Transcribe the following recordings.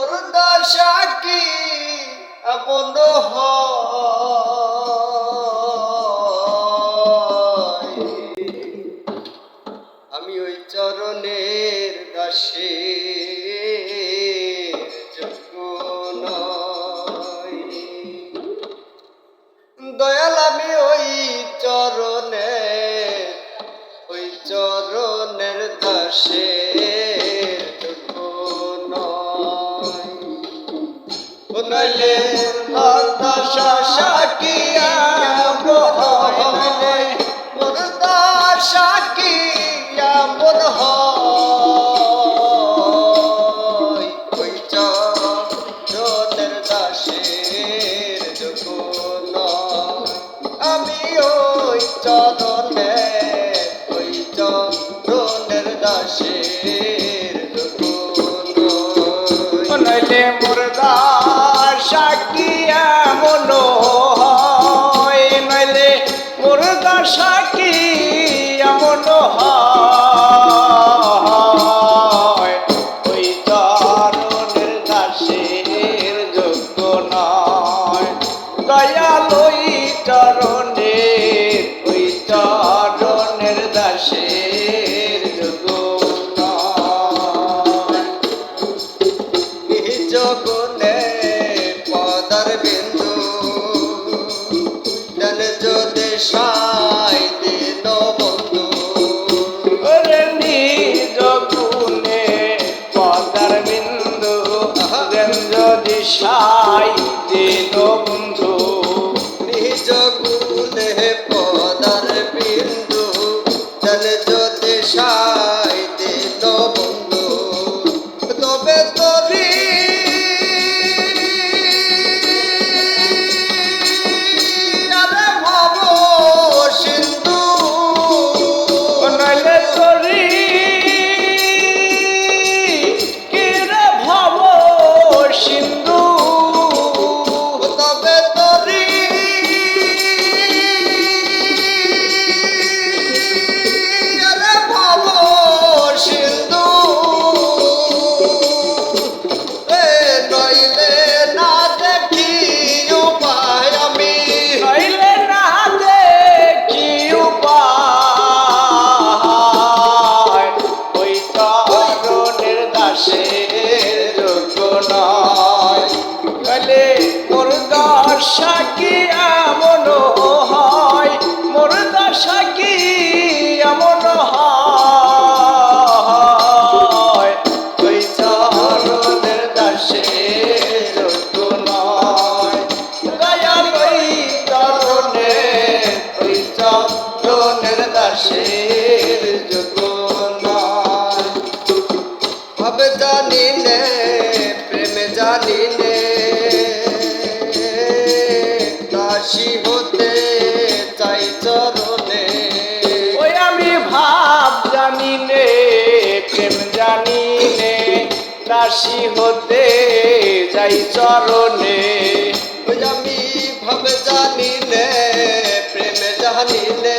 মোর দশা কি আপন আমি ওই চরণের দাসে দয়াল, আমি ওই চরণে ওই চরণের দাসে বলে অন্ধ শাকিয়া বলে অন্ধ শাকিয়া বোধ আমি ওই চদনের জগতে পদার বিন্দু করি। shot. দাসী হতে যাই চরণে। আমি ভাব জানিলে, প্রেম জানিলে,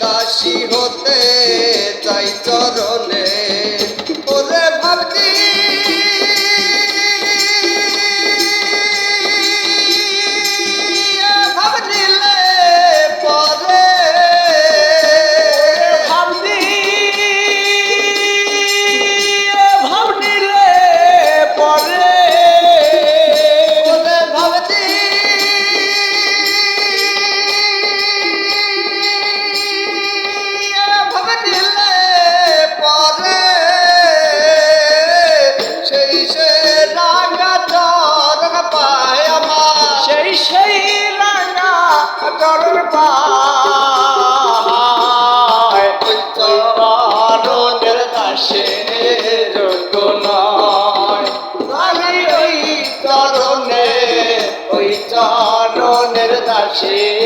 দাসী হতে যাই চরণে। ওরে ভাবতি কোথায় চরণের দাসের গোনায় চরণে ওই চরণের দাসের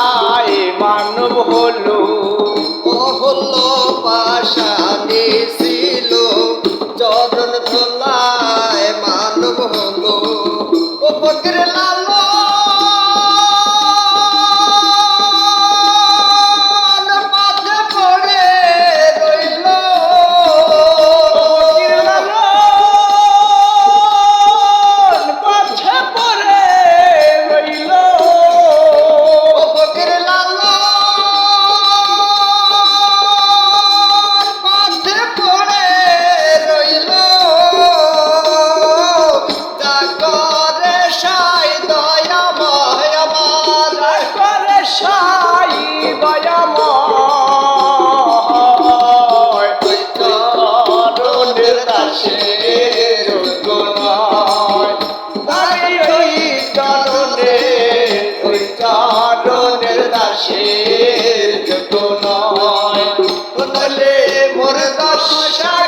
বলে মোর দশা